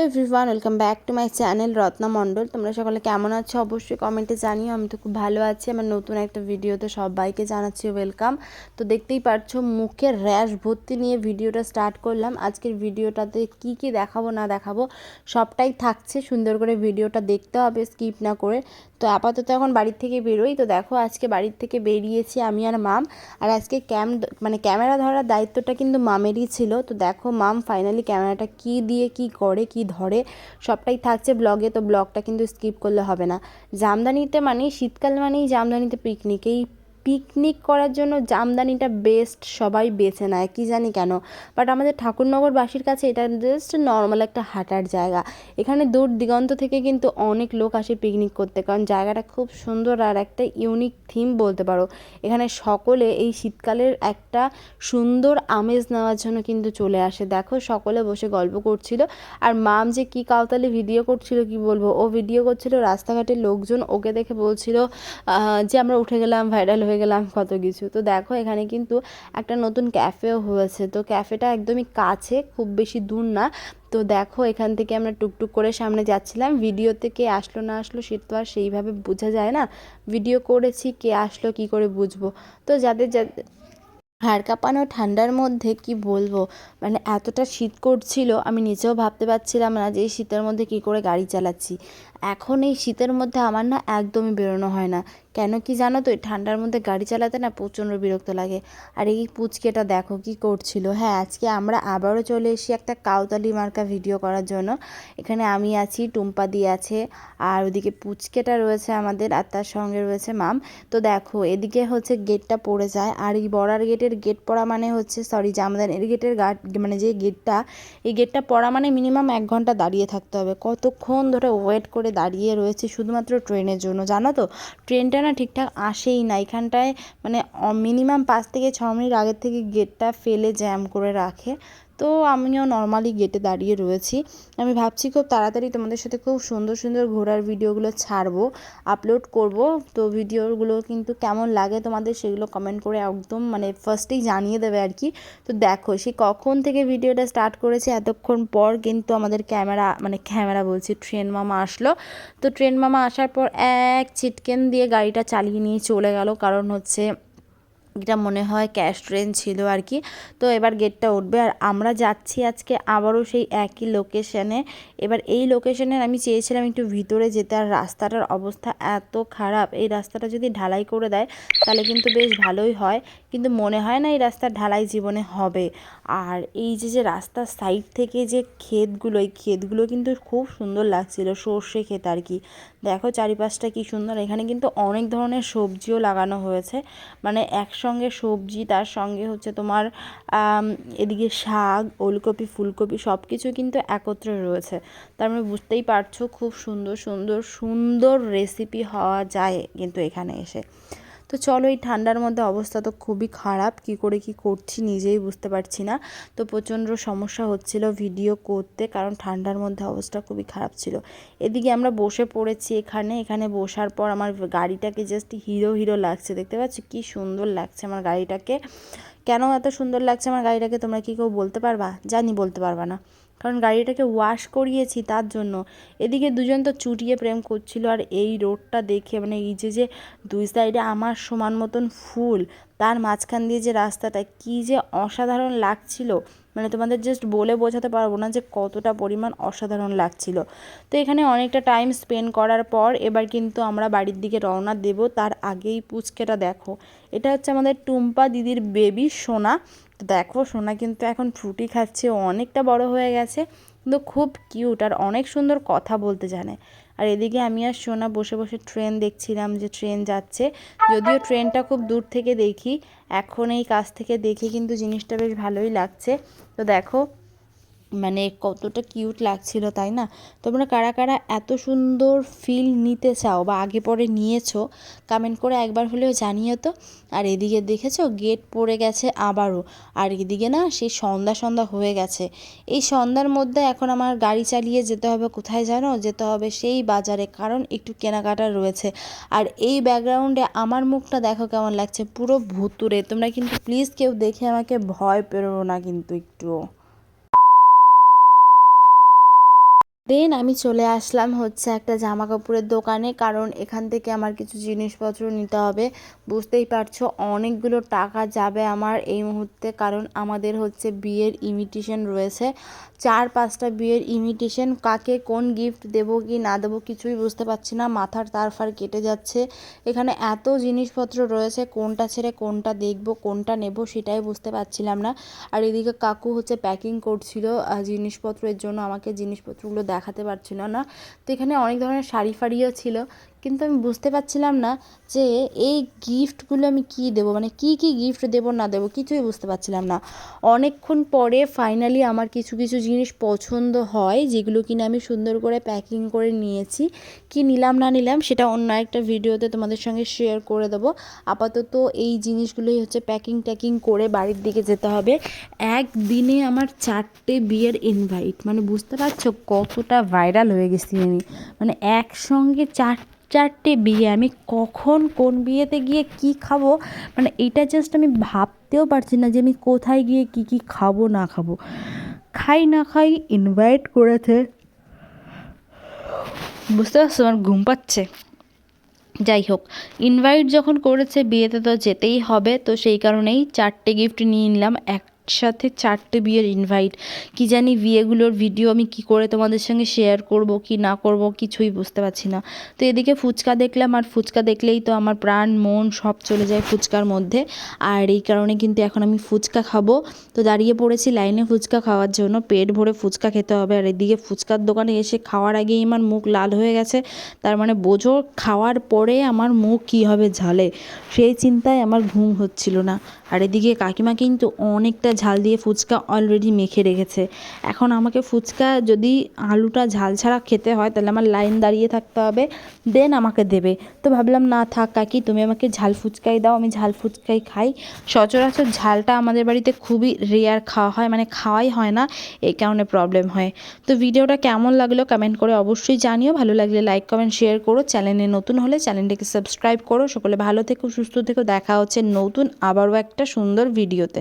Everyone welcome back to my channel Ratna Mondal তোমরা সকলে কেমন আছো? অবশ্যই কমেন্টে জানিও, আমি তো খুব ভালো আছি। আমার নতুন একটা ভিডিওতে সবাইকে জানাচ্ছি ওয়েলকাম তো দেখতেই পারছ, মুখে র্যাশ ভর্তি নিয়ে ভিডিওটা স্টার্ট করলাম। আজকের ভিডিওটাতে কি কি দেখাবো, না দেখাবো, সবটাই থাকছে। সুন্দর করে ভিডিওটা দেখতে হবে স্কিপ না করে। তো আপাতত এখন বাড়ির থেকে বেরোই। তো দেখো, আজকে বাড়ির থেকে বেরিয়েছি আমি আর মাম। আর আজকে ক্যাম মানে ক্যামেরা ধরার দায়িত্বটা কিন্তু মামেরই ছিল। তো দেখো, মাম ফাইনালি ক্যামেরাটা কি দিয়ে, কি করে, কি ধরে সবটাই থাকছে ব্লগে, তো ব্লগটা কিন্তু স্কিপ করলে হবে না। জামদানিতে মানে শীতকাল মানেই জামদানিতে পিকনিক এই পিকনিক করার জন্য জামদানিটা বেস্ট সবাই বেছে নেয়, কী জানি কেন? বাট আমাদের ঠাকুরনগরবাসীর কাছে এটা জাস্ট নর্মাল একটা হাঁটার জায়গা। এখানে দূর দিগন্ত থেকে কিন্তু অনেক লোক আসে পিকনিক করতে, কারণ জায়গাটা খুব সুন্দর আর একটা ইউনিক থিম বলতে পারো। এখানে সকলে এই শীতকালের একটা সুন্দর আমেজ নেওয়ার জন্য কিন্তু চলে আসে। দেখো, সকলে বসে গল্প করছিল। আর মাম যে কী কাউতালি ভিডিও করছিল, কি বলব? ও ভিডিও করছিল রাস্তাঘাটের লোকজন, ওকে দেখে বলছিল যে আমরা উঠে গেলাম ভাইরাল হয়ে হয়ে গেলাম কত কিছু। তো দেখো এখানে কিন্তু একটা নতুন ক্যাফেও হয়েছে। তো ক্যাফেটা একদমই কাছে, খুব বেশি দূর না। তো দেখো এখান থেকে আমরা টুকটুক করে সামনে যাচ্ছিলাম। ভিডিওতে কে আসলো না আসলো সে তো আর সেইভাবে বোঝা যায় না। ভিডিও করেছি, কে আসলো, কি করে বুঝব। তো যাদের যাদের হাড় কাঁপানো ঠান্ডার মধ্যে কি বলব? মানে এতটা শীত করছিল, আমি নিজেও ভাবতে পারছিলাম না যে এই শীতের মধ্যে কী করে গাড়ি চালাচ্ছি। এখন এই শীতের মধ্যে আমার না একদমই বেরোনো হয় না। কেন কি জানো তো? ঠান্ডার মধ্যে গাড়ি চালাতে না প্রচণ্ড বিরক্ত লাগে। আর এই পুচকেটা দেখো কি করছিল। হ্যাঁ আজকে আমরা আবারও চলে এসি একটা কাউতালি মার্কা ভিডিও করার জন্য। এখানে আমি আছি, টুম্পা দি আছে, আর ওদিকে পুচকেটা রয়েছে আমাদের, আর তার সঙ্গে রয়েছে মাম। তো দেখো, এদিকে হচ্ছে গেটটা পড়ে যায়, আর এই বর্ডার গেটের গেট পড়া মানে হচ্ছে সরি জামদানির গেটের গার্ড মানে যে গেটটা, এই গেটটা পড়া মানে মিনিমাম এক ঘণ্টা দাঁড়িয়ে থাকতে হবে। কতক্ষণ ধরে ওয়েট করে দাঁড়িয়ে রয়েছে শুধুমাত্র ট্রেনের জন্য। জানো তো? ট্রেনটা না ঠিকঠাক আসেই না। এখানটায় মানে মিনিমাম পাঁচ থেকে ছ মিনিট আগের থেকে গেটটা ফেলে জ্যাম করে রাখে। তো আমিও নর্মালি গেটে দাঁড়িয়ে রয়েছি। আমি ভাবছি খুব তাড়াতাড়ি তোমাদের সাথে খুব সুন্দর সুন্দর ঘোরার ভিডিওগুলো ছাড়বো আপলোড করব। তো ভিডিওগুলো কিন্তু কেমন লাগে তোমাদের সেগুলো কমেন্ট করে একদম মানে ফার্স্টেই জানিয়ে দেবে আর কি। তো দেখো, সে কখন থেকে ভিডিওটা স্টার্ট করেছে, এতক্ষণ পর কিন্তু আমাদের ক্যামেরা মানে ক্যামেরা বলছি ট্রেন মামা আসলো। তো ট্রেন মামা আসার পর এক চিটকেন দিয়ে গাড়িটা চালিয়ে নিয়ে চলে গেল। কারণ হচ্ছে এটা মনে হয় ক্যাশ ট্রেন ছিল আর কি। তো এবার গেটটা উঠবে আর আমরা যাচ্ছি আজকে আবারও সেই একই লোকেশানে এবার এই লোকেশানে আমি চেয়েছিলাম একটু ভিতরে যেতে আর রাস্তাটার অবস্থা এত খারাপ। এই রাস্তাটা যদি ঢালাই করে দেয়, তাহলে কিন্তু বেশ ভালোই হয়। কিন্তু মনে হয় না এই রাস্তার ঢালাই জীবনে হবে। আর এই যে যে রাস্তার সাইড থেকে যে ক্ষেতগুলো, এই ক্ষেতগুলো কিন্তু খুব সুন্দর লাগছিল, সর্ষে ক্ষেত আর কি। দেখো চারিপাশটা কি সুন্দর। এখানে কিন্তু অনেক ধরনের সবজিও লাগানো হয়েছে। মানে একসঙ্গে সবজি, তার সঙ্গে হচ্ছে তোমার এদিকে শাক, ওলকপি, ফুলকপি সব কিছু কিন্তু একত্রে রয়েছে। তার মানে বুঝতেই পারছ, খুব সুন্দর সুন্দর সুন্দর রেসিপি হওয়া যায় কিন্তু এখানে এসে। তো চলো এই ঠান্ডার মধ্যে অবস্থা তো খুবই খারাপ, কি করে কি করছি নিজেই বুঝতে পারছি না। তো প্রচণ্ড সমস্যা হচ্ছিল ভিডিও করতে, কারণ ঠান্ডার মধ্যে অবস্থা খুবই খারাপ ছিল। এদিকে আমরা বসে পড়েছি এখানে এখানে বসার পর আমার গাড়িটাকে জাস্ট হিরো হিরো লাগছে, দেখতে পাচ্ছি কি সুন্দর লাগছে আমার গাড়িটাকে। কেন এত সুন্দর লাগছে আমার গাড়িটাকে? তোমরা কি কেউ বলতে পারবা? জানি বলতে পারবা না। কারণ গাড়িটাকে ওয়াশ করিয়েছি তার জন্য। এদিকে দুজন তো চুটিয়ে প্রেম করছিল আর এই রোডটা দেখে মানে এই যে যে দুই সাইডে আমার সমান মতন ফুল, তার মাঝখান দিয়ে যে রাস্তাটা, কী যে অসাধারণ লাগছিল। মানে তোমাদের জাস্ট বলে বোঝাতে পারব না যে কতটা পরিমাণ অসাধারণ লাগছিল। তো এখানে অনেকটা টাইম স্পেন্ড করার পর এবার কিন্তু আমরা বাড়ির দিকে রওনা দেব। তার আগেই পুচকেটা দেখো। এটা হচ্ছে আমাদের টুম্পা দিদির বেবি সোনা। তো দেখো, সোনা কিন্তু এখন ফ্রুটি খাচ্ছে, অনেকটা বড় হয়ে গেছে, কিন্তু খুব কিউট আর অনেক সুন্দর কথা বলতে জানে। আর এদিকে আমি আর সোনা বসে বসে ট্রেন দেখছিলাম যে ট্রেন যাচ্ছে। যদিও ট্রেনটা খুব দূর থেকে দেখি, এখন এই কাছ থেকে দেখে কিন্তু জিনিসটা বেশ ভালোই লাগছে। তো দেখো মানে কতটা কিউট লাগছিল, তাই না? তোমরা কারা কারা এত সুন্দর ফিল নিতে চাও বা আগে পরে নিয়েছো কমেন্ট করে একবার হলেও জানিও তো। আর এদিকে দেখেছ গেট পড়ে গেছে আবারও। আর এদিকে না, সেই সন্ধ্যা সন্ধ্যা হয়ে গেছে। এই সন্ধ্যার মধ্যে এখন আমার গাড়ি চালিয়ে যেতে হবে কোথায় জানো? যেতে হবে সেই বাজারে, কারণ একটু কেনাকাটা রয়েছে। আর এই ব্যাকগ্রাউন্ডে আমার মুখটা দেখো কেমন লাগছে, পুরো ভুতুরে তোমরা কিন্তু প্লিজ কেউ দেখে আমাকে ভয় পেরো না কিন্তু একটুও। দেন আমি চলে আসলাম হচ্ছে একটা জামা কাপড়ের দোকানে, কারণ এখান থেকে আমার কিছু জিনিসপত্র নিতে হবে। বুঝতেই পারছ, অনেকগুলো টাকা যাবে আমার এই মুহূর্তে, কারণ আমাদের হচ্ছে বিয়ের ইমিটেশন রয়েছে। চার পাঁচটা বিয়ের ইমিটেশন কাকে কোন গিফট দেবো কি না দেবো কিছুই বুঝতে পারছি না, মাথার তার ফার কেটে যাচ্ছে। এখানে এত জিনিসপত্র রয়েছে, কোনটা ছেড়ে কোনটা দেখব, কোনটা নেব সেটাই বুঝতে পারছিলাম না। আর এদিকে কাকু হচ্ছে প্যাকিং করছিল জিনিসপত্রের জন্য, আমাকে জিনিসপত্রগুলো দেখাতে পারছিল না। তো এখানে অনেক ধরনের শাড়ি ফাড়িও ছিল। কিন্তু আমি বুঝতে পারছিলাম না যে এই গিফটগুলো আমি কী দেবো? মানে কী কী গিফট দেবো, না দেবো, কিছুই বুঝতে পারছিলাম না। অনেকক্ষণ পরে ফাইনালি আমার কিছু কিছু জিনিস পছন্দ হয়, যেগুলো কিনা আমি সুন্দর করে প্যাকিং করে নিয়েছি। কি নিলাম, না নিলাম, সেটা অন্য একটা ভিডিওতে তোমাদের সঙ্গে শেয়ার করে দেবো। আপাতত এই জিনিসগুলোই হচ্ছে প্যাকিং ট্যাকিং করে বাড়ির দিকে যেতে হবে। একদিনে আমার চারটে বিয়ের ইনভাইট মানে বুঝতে পারছ কতটা ভাইরাল হয়ে গেছি আমি। মানে একসঙ্গে চার চারটে বিয়ে, আমি কখন কোন বিয়েতে গিয়ে কি খাব? মানে এটা জাস্ট আমি ভাবতেও পারছি না যে আমি কোথায় গিয়ে কি কি খাব, না খাব। খাই, না খাই ইনভাইট করেছে। বুঝতে পারছ? আমার ঘুম পাচ্ছে। যাই হোক ইনভাইট যখন করেছে বিয়েতে তো যেতেই হবে, তো সেই কারণেই চারটে গিফট নিয়ে নিলাম। একসাথে চারটে বিয়ের ইনভাইট কি জানি বিয়েগুলোর ভিডিও আমি কি করে তোমাদের সঙ্গে শেয়ার করব, কি না করব, কিছুই বুঝতে পারছি না। তো এদিকে ফুচকা দেখলাম, আর ফুচকা দেখলেই তো আমার প্রাণ, মন সব চলে যায় ফুচকার মধ্যে। আর এই কারণে কিন্তু এখন আমি ফুচকা খাব। তো দাঁড়িয়ে পড়েছি লাইনে ফুচকা খাওয়ার জন্য, পেট ভরে ফুচকা খেতে হবে। আর এদিকে ফুচকার দোকানে এসে খাওয়ার আগেই আমার মুখ লাল হয়ে গেছে। তার মানে বোঝো, খাওয়ার পরে আমার মুখ কী হবে ঝালে? সেই চিন্তায় আমার ঘুম হচ্ছিল না। আর এদিকে কাকিমা কিন্তু অনেকটা ঝাল দিয়ে ফুচকা অলরেডি মেখে রেখেছে। এখন আমাকে ফুচকা যদি আলুটা ঝাল ছাড়া খেতে হয়, তাহলে আমার লাইন দাঁড়িয়ে থাকতে হবে দেন আমাকে দেবে। তো ভাবলাম, না থাক কাকি, তুমি আমাকে ঝাল ফুচকাই দাও, আমি ঝাল ফুচকাই খাই। সচরাচর ঝালটা আমাদের বাড়িতে খুবই রেয়ার খাওয়া হয় মানে খাওয়াই হয় না, এই কারণে প্রবলেম হয়। তো ভিডিওটা কেমন লাগল কমেন্ট করে অবশ্যই জানিও। ভালো লাগলে লাইক কমেন্ট শেয়ার করো। চ্যানেলে নতুন হলে চ্যানেলটিকে সাবস্ক্রাইব করো। সকলে ভালো থেকো, সুস্থ থেকো। দেখা হচ্ছে নতুন আবারও একটা সুন্দর ভিডিওতে।